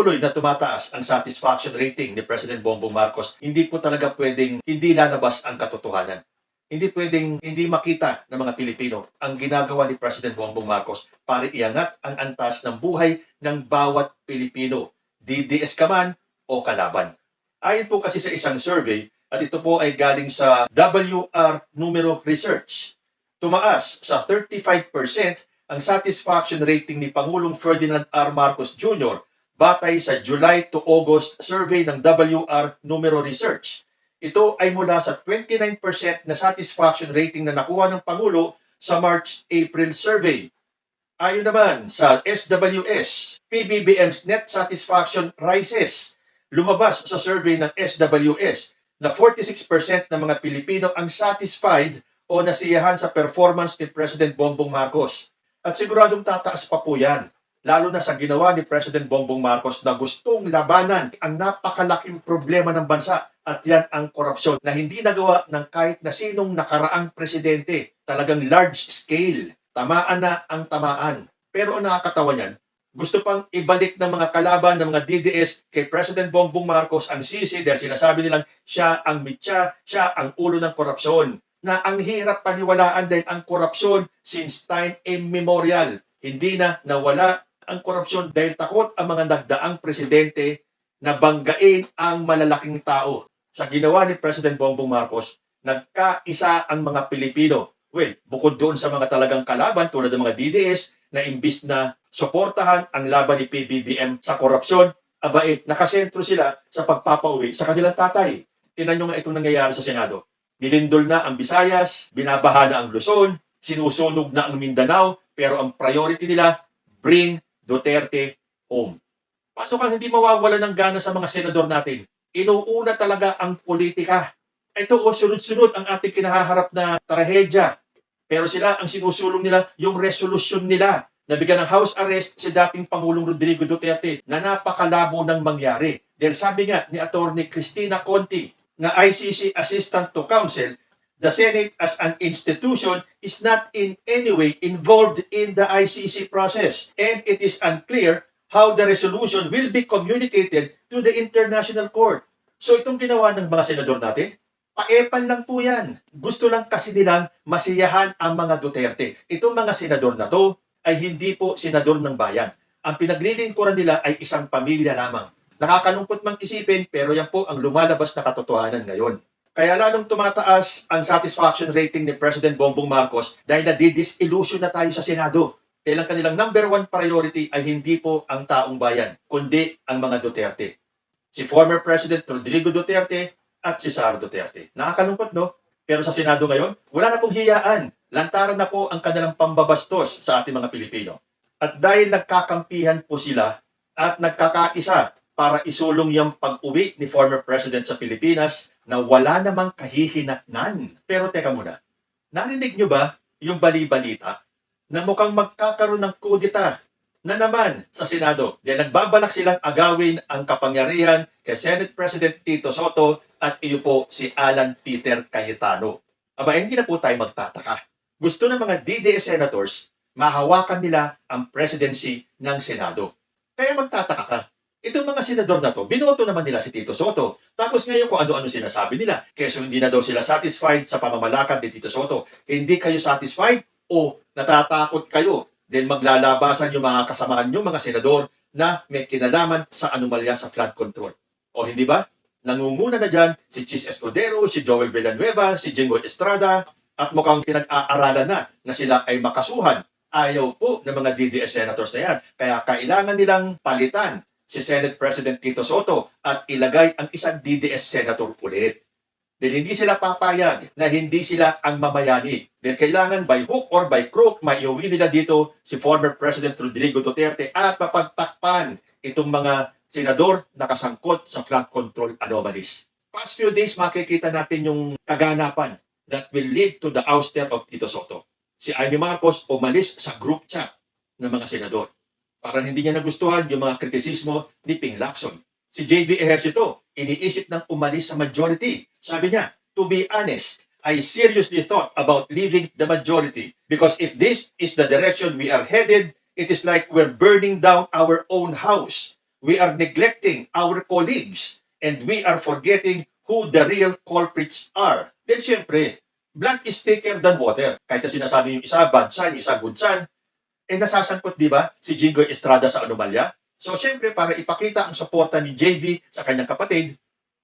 patuloy na tumataas ang satisfaction rating ni President Bongbong Marcos, hindi po talaga pwedeng hindi lalabas ang katotohanan. Hindi pwedeng hindi makita ng mga Pilipino ang ginagawa ni President Bongbong Marcos para iangat ang antas ng buhay ng bawat Pilipino, DDS ka man o kalaban. Ayon po kasi sa isang survey, at ito po ay galing sa WR Numero Research, tumaas sa 35% ang satisfaction rating ni Pangulong Ferdinand R. Marcos Jr. batay sa July to August survey ng WR Numero Research. Ito ay mula sa 29% na satisfaction rating na nakuha ng Pangulo sa March-April survey. Ayon naman sa SWS, PBBM's net satisfaction rises. Lumabas sa survey ng SWS na 46% ng mga Pilipino ang satisfied o nasiyahan sa performance ni President Bongbong Marcos. At siguradong tataas pa po yan lalo na sa ginawa ni President Bongbong Marcos na gustong labanan ang napakalaking problema ng bansa at yan ang korupsyon na hindi nagawa ng kahit na sinong nakaraang presidente. Talagang large scale. Tamaan na ang tamaan. Pero ang nakakatawa niyan, gusto pang ibalik ng mga kalaban ng mga DDS kay President Bongbong Marcos ang sisi dahil sinasabi nilang siya ang mitya, siya ang ulo ng korupsyon. Na ang hirap paniwalaan dahil ang korupsyon since time immemorial. Hindi na nawala ang korupsyon dahil takot ang mga nagdaang presidente na banggain ang malalaking tao. Sa ginawa ni President Bongbong Marcos, nagkaisa ang mga Pilipino. Well, bukod doon sa mga talagang kalaban tulad ng mga DDS na imbis na suportahan ang laban ni PBBM sa korupsyon, abait, nakasentro sila sa pagpapauwi sa kanilang tatay. Tinan nyo nga itong nangyayari sa Senado. Nilindol na ang Visayas, binabaha na ang Luzon, sinusunog na ang Mindanao, pero ang priority nila, bring Duterte home. Paano kang hindi mawawala ng gana sa mga senador natin? Inuuna talaga ang politika. Ito o sunod-sunod ang ating kinahaharap na trahedya. Pero sila, ang sinusulong nila, yung resolution nila. Nabigyan ng house arrest si dating Pangulong Rodrigo Duterte na napakalabo ng mangyari. Dahil sabi nga ni Attorney Cristina Conti na ICC Assistant to Counsel, the Senate as an institution is not in any way involved in the ICC process and it is unclear how the resolution will be communicated to the International Court. So itong ginawa ng mga senador natin, paepan lang po yan. Gusto lang kasi nilang masiyahan ang mga Duterte. Itong mga senador na to ay hindi po senador ng bayan. Ang pinaglilingkuran nila ay isang pamilya lamang. Nakakalungkot mang isipin pero yan po ang lumalabas na katotohanan ngayon. Kaya lalong tumataas ang satisfaction rating ni President Bongbong Marcos dahil nadidisillusion na tayo sa Senado. Dahil ang kanilang number one priority ay hindi po ang taong bayan, kundi ang mga Duterte. Si former President Rodrigo Duterte at si Sara Duterte. Nakakalungkot, no? Pero sa Senado ngayon, wala na pong hiyaan. Lantaran na po ang kanilang pambabastos sa ating mga Pilipino. At dahil nagkakampihan po sila at nagkakaisa para isulong yung pag-uwi ni former President sa Pilipinas na wala namang kahihinatnan. Pero teka muna, narinig nyo ba yung bali-balita na mukhang magkakaroon ng kudita na naman sa Senado. Dahil nagbabalak silang agawin ang kapangyarihan kay Senate President Tito Soto at iyo po si Alan Peter Cayetano. Aba, hindi na po tayo magtataka. Gusto ng mga DDS senators, mahawakan nila ang presidency ng Senado. Kaya magtataka ka. Itong mga senador na to, binoto naman nila si Tito Soto. Tapos ngayon kung ano-ano sinasabi nila. Kaya hindi na daw sila satisfied sa pamamalakad ni Tito Soto. Hindi kayo satisfied o natatakot kayo then maglalabasan yung mga kasamaan nyo, mga senador, na may kinalaman sa anomalya sa flood control. O hindi ba? Nangunguna na dyan si Chis Escudero, si Joel Villanueva, si Jingo Estrada, at mukhang pinag-aaralan na na sila ay makasuhan. Ayaw po ng mga DDS senators na yan. Kaya kailangan nilang palitan si Senate President Tito Soto at ilagay ang isang DDS senator ulit. Dahil hindi sila papayag na hindi sila ang mamayani. Dahil kailangan by hook or by crook, maiuwi nila dito si former President Rodrigo Duterte at mapagtakpan itong mga senador na kasangkot sa flood control anomalies. Past few days, makikita natin yung kaganapan that will lead to the ouster of Tito Soto. Si Amy Marcos umalis sa group chat ng mga senador. Parang hindi niya nagustuhan yung mga kritisismo ni Ping Lacson. Si JV Ejercito, iniisip ng umalis sa majority. Sabi niya, to be honest, I seriously thought about leaving the majority because if this is the direction we are headed, it is like we're burning down our own house. we are neglecting our colleagues and we are forgetting who the real culprits are. Then syempre, blood is thicker than water. Kahit na sinasabi yung isa bad sign, isa good sign, eh nasasangkot, di ba, si Jingo Estrada sa anomalya? So syempre, para ipakita ang suporta ni JV sa kanyang kapatid,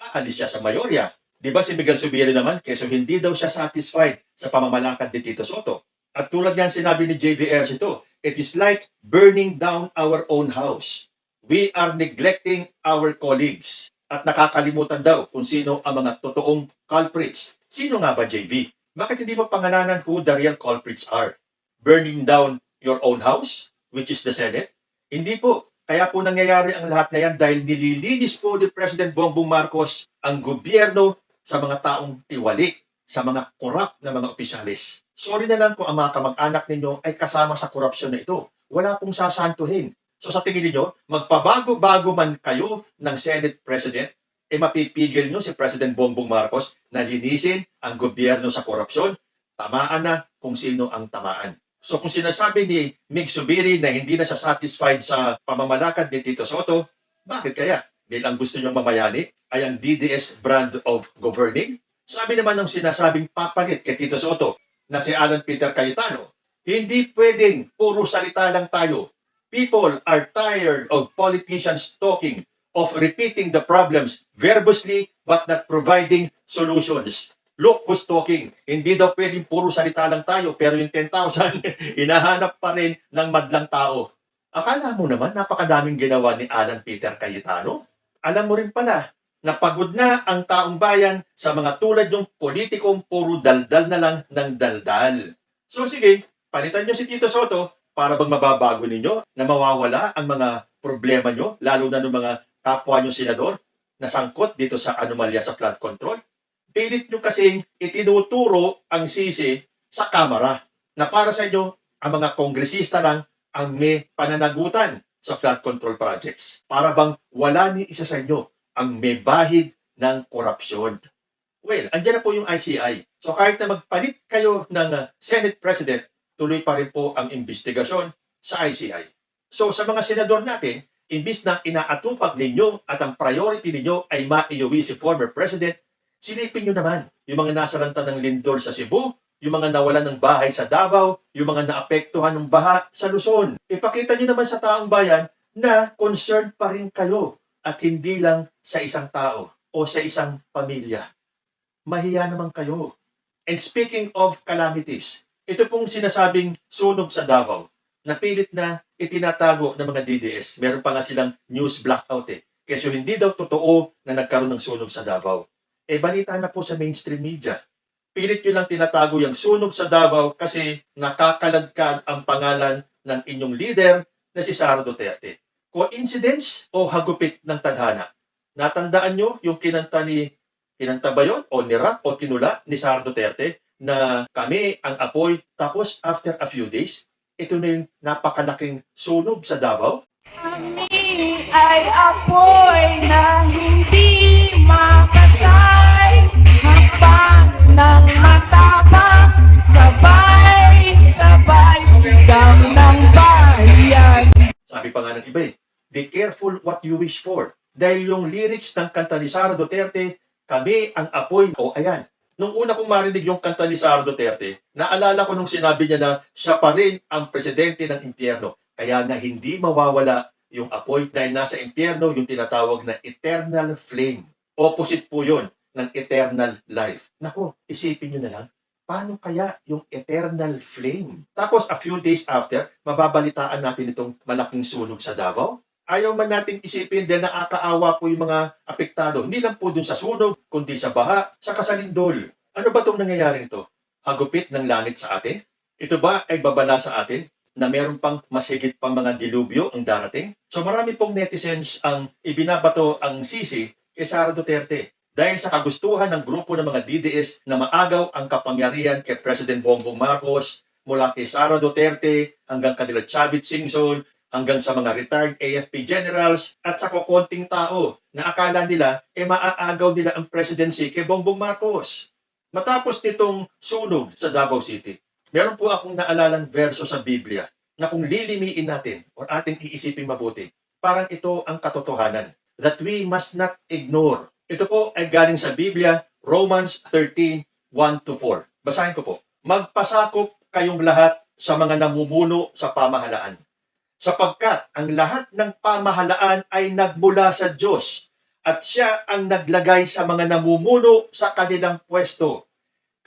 aalis siya sa mayorya. Di ba si Miguel Subiri naman, keso hindi daw siya satisfied sa pamamalakad ni Tito Soto. At tulad nga sinabi ni JVR ito, it is like burning down our own house. We are neglecting our colleagues. At nakakalimutan daw kung sino ang mga totoong culprits. Sino nga ba JV? Bakit hindi mo pangalanan who the real culprits are? Burning down your own house, which is the Senate? Hindi po. Kaya po nangyayari ang lahat na yan dahil nililinis po ni President Bongbong Marcos ang gobyerno sa mga taong tiwali, sa mga korap na mga opisyalis. Sorry na lang kung ang mga kamag-anak ninyo ay kasama sa korupsyon na ito. Wala pong sasantuhin. So sa tingin niyo, magpabago-bago man kayo ng Senate President, e mapipigil nyo si President Bongbong Marcos na linisin ang gobyerno sa korupsyon, tamaan na kung sino ang tamaan. So kung sinasabi ni Mig Subiri na hindi na siya satisfied sa pamamalakad ni Tito Soto, bakit kaya? Dahil ang gusto niyong mamayani ay ang DDS brand of governing? Sabi naman ng sinasabing papalit kay Tito Soto na si Alan Peter Cayetano, hindi pwedeng puro salita lang tayo. People are tired of politicians talking, of repeating the problems verbously but not providing solutions. Look who's talking. Hindi daw pwedeng puro salita lang tayo, pero yung 10,000, hinahanap pa rin ng madlang tao. Akala mo naman, napakadaming ginawa ni Alan Peter Cayetano. Alam mo rin pala, na pagod na ang taong bayan sa mga tulad yung politikong puro daldal na lang ng daldal. So sige, palitan nyo si Tito Soto para bang mababago ninyo na mawawala ang mga problema nyo, lalo na ng mga kapwa nyo senador na sangkot dito sa anomalya sa flood control. Pilit nyo kasing itinuturo ang sisi sa kamera na para sa inyo, ang mga kongresista lang ang may pananagutan sa flood control projects. Para bang wala ni isa sa inyo ang may bahid ng korupsyon. Well, andyan na po yung ICI. So kahit na magpalit kayo ng uh, Senate President, tuloy pa rin po ang investigasyon sa ICI. So sa mga senador natin, imbis na inaatupag ninyo at ang priority ninyo ay maiuwi si former President, silipin nyo naman yung mga nasaranta ng lindol sa Cebu, yung mga nawalan ng bahay sa Davao, yung mga naapektuhan ng baha sa Luzon. Ipakita nyo naman sa taong bayan na concerned pa rin kayo at hindi lang sa isang tao o sa isang pamilya. Mahiya naman kayo. And speaking of calamities, ito pong sinasabing sunog sa Davao, napilit na itinatago ng mga DDS. Meron pa nga silang news blackout eh. Kasi hindi daw totoo na nagkaroon ng sunog sa Davao. Eh balita na po sa mainstream media. Pilit nyo lang tinatago yung sunog sa Davao kasi nakakaladkad ang pangalan ng inyong leader na si Sara Duterte. Coincidence o hagupit ng tadhana? Natandaan nyo yung kinanta ni kinanta ba yun? O nirap o tinula ni Sara Duterte na kami ang apoy tapos after a few days, ito na yung napakalaking sunog sa Davao. Kami ay apoy na hindi makatay Hapang ng matapang Sabay-sabay sigaw ng bayan Sabi pa nga ng iba eh, be careful what you wish for. Dahil yung lyrics ng kanta ni Sara Duterte, kami ang apoy. O ayan, nung una kong marinig yung kanta ni Sara Duterte, naalala ko nung sinabi niya na siya pa rin ang presidente ng impyerno. Kaya nga hindi mawawala yung apoy dahil nasa impyerno yung tinatawag na eternal flame. Opposite po yun ng eternal life. Nako, isipin nyo na lang, paano kaya yung eternal flame? Tapos a few days after, mababalitaan natin itong malaking sunog sa Davao. Ayaw man natin isipin dahil nakakaawa po yung mga apektado. Hindi lang po dun sa sunog, kundi sa baha, sa kasalindol. Ano ba itong nangyayari nito? Hagupit ng langit sa atin? Ito ba ay babala sa atin na meron pang masigit pang mga dilubyo ang darating? So marami pong netizens ang ibinabato ang sisi kay Sara Duterte dahil sa kagustuhan ng grupo ng mga DDS na maagaw ang kapangyarihan kay President Bongbong Marcos mula kay Sara Duterte hanggang kanila Chavit Singson hanggang sa mga retired AFP generals at sa kukonting tao na akala nila e maaagaw nila ang presidency kay Bongbong Marcos. Matapos nitong sunog sa Davao City, meron po akong naalalang verso sa Biblia na kung lilimiin natin o ating iisipin mabuti, Parang ito ang katotohanan that we must not ignore. Ito po ay galing sa Biblia, Romans 13, 1 to 4. Basahin ko po. Magpasakop kayong lahat sa mga namumuno sa pamahalaan. Sapagkat ang lahat ng pamahalaan ay nagmula sa Diyos at siya ang naglagay sa mga namumuno sa kanilang pwesto.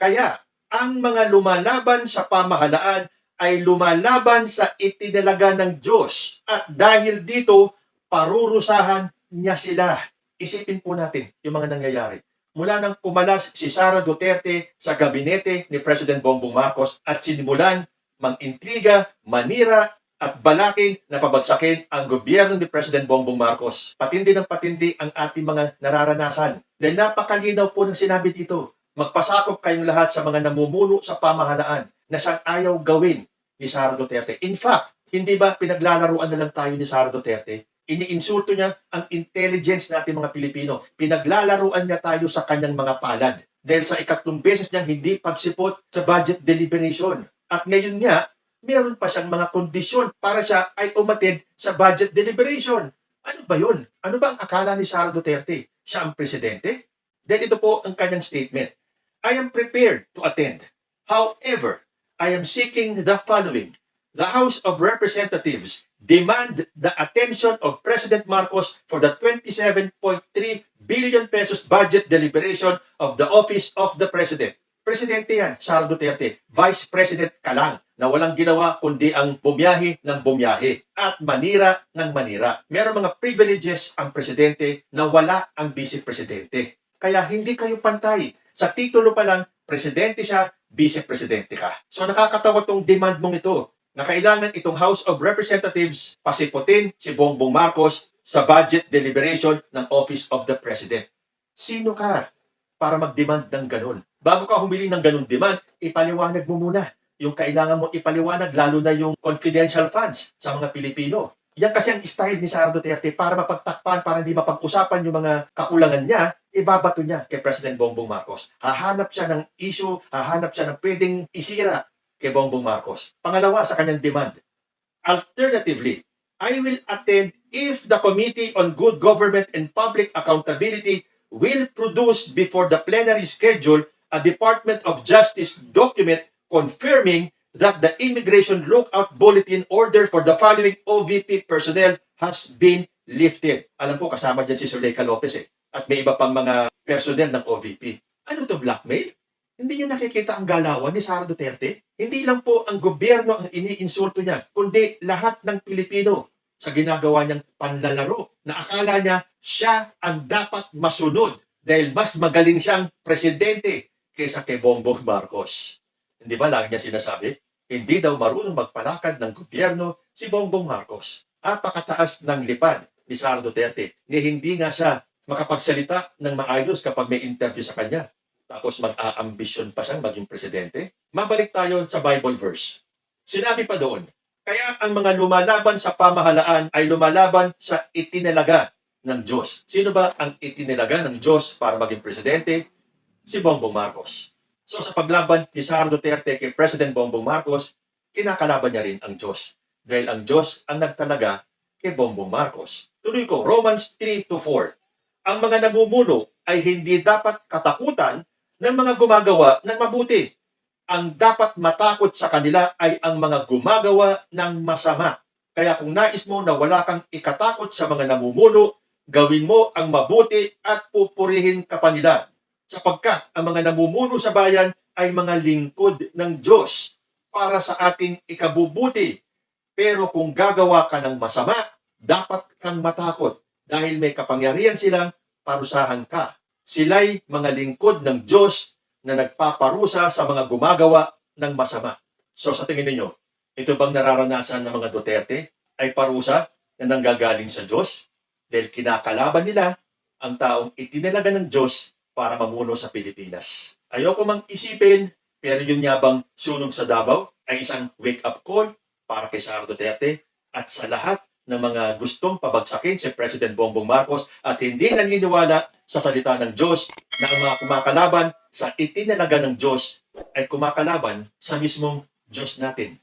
Kaya ang mga lumalaban sa pamahalaan ay lumalaban sa itinalaga ng Diyos at dahil dito parurusahan niya sila. Isipin po natin yung mga nangyayari. Mula nang kumalas si Sara Duterte sa gabinete ni President Bongbong Marcos at sinimulan mang-intriga, manira at balakin na pabagsakin ang gobyerno ni President Bongbong Marcos. Patindi ng patindi ang ating mga nararanasan. Dahil napakalinaw po ng sinabi dito, magpasakop kayong lahat sa mga namumuno sa pamahalaan na siyang ayaw gawin ni Sara Duterte. In fact, hindi ba pinaglalaruan na lang tayo ni Sara Duterte? Iniinsulto niya ang intelligence natin mga Pilipino. Pinaglalaruan niya tayo sa kanyang mga palad. Dahil sa ikatlong beses niyang hindi pagsipot sa budget deliberation. At ngayon nga, meron pa siyang mga kondisyon para siya ay umatid sa budget deliberation. Ano ba yun? Ano ba ang akala ni Sara Duterte? Siya ang presidente? Then ito po ang kanyang statement. I am prepared to attend. However, I am seeking the following. The House of Representatives demand the attention of President Marcos for the 27.3 billion pesos budget deliberation of the Office of the President. Presidente yan, Sara Duterte. Vice President ka lang na walang ginawa kundi ang bumiyahe ng bumiyahe at manira ng manira. Meron mga privileges ang presidente na wala ang vice presidente. Kaya hindi kayo pantay. Sa titulo pa lang, presidente siya, vice presidente ka. So nakakatawa tong demand mong ito na kailangan itong House of Representatives pasiputin si Bongbong Marcos sa budget deliberation ng Office of the President. Sino ka para mag-demand ng ganun? Bago ka humiling ng ganun demand, ipaliwanag mo muna yung kailangan mo ipaliwanag, lalo na yung confidential funds sa mga Pilipino. Yan kasi ang style ni Sara Duterte para mapagtakpan, para hindi mapag-usapan yung mga kakulangan niya, ibabato niya kay President Bongbong Marcos. Hahanap siya ng issue, hahanap siya ng pwedeng isira kay Bongbong Marcos. Pangalawa sa kanyang demand. Alternatively, I will attend if the Committee on Good Government and Public Accountability will produce before the plenary schedule a Department of Justice document confirming that the Immigration Lookout Bulletin order for the following OVP personnel has been lifted. Alam ko, kasama dyan si Zuleika Lopez eh. At may iba pang mga personnel ng OVP. Ano to blackmail? Hindi nyo nakikita ang galawan ni Sara Duterte? Hindi lang po ang gobyerno ang iniinsulto niya, kundi lahat ng Pilipino sa ginagawa niyang panlalaro na akala niya siya ang dapat masunod dahil mas magaling siyang presidente kaysa kay Bongbong Marcos. Hindi ba lagi niya sinasabi? Hindi daw marunong magpalakad ng gobyerno si Bongbong Marcos. Apakataas ng lipad ni Sara Duterte ni hindi nga siya makapagsalita ng maayos kapag may interview sa kanya. Tapos mag-aambisyon pa siyang maging presidente. Mabalik tayo sa Bible verse. Sinabi pa doon, kaya ang mga lumalaban sa pamahalaan ay lumalaban sa itinalaga ng Diyos. Sino ba ang itinalaga ng Diyos para maging presidente? Si Bongbong Marcos. So sa paglaban ni Sara Duterte kay President Bongbong Marcos, kinakalaban niya rin ang Diyos. Dahil ang Diyos ang nagtalaga kay Bongbong Marcos. Tuloy ko, Romans 3 to 4. Ang mga namumuno ay hindi dapat katakutan ng mga gumagawa ng mabuti. Ang dapat matakot sa kanila ay ang mga gumagawa ng masama. Kaya kung nais mo na wala kang ikatakot sa mga namumuno, gawin mo ang mabuti at pupurihin ka pa nila sapagkat ang mga namumuno sa bayan ay mga lingkod ng Diyos para sa ating ikabubuti. Pero kung gagawa ka ng masama, dapat kang matakot dahil may kapangyarihan silang parusahan ka. Sila'y mga lingkod ng Diyos na nagpaparusa sa mga gumagawa ng masama. So sa tingin ninyo, ito bang nararanasan ng mga Duterte ay parusa na nanggagaling sa Diyos? Dahil kinakalaban nila ang taong itinalaga ng Diyos para mamuno sa Pilipinas. Ayoko mang isipin, pero yung yabang sunog sa Davao ay isang wake-up call para kay Sara Duterte at sa lahat ng mga gustong pabagsakin si President Bongbong Marcos at hindi naniniwala sa salita ng Diyos na ang mga kumakalaban sa itinalaga ng Diyos ay kumakalaban sa mismong Diyos natin.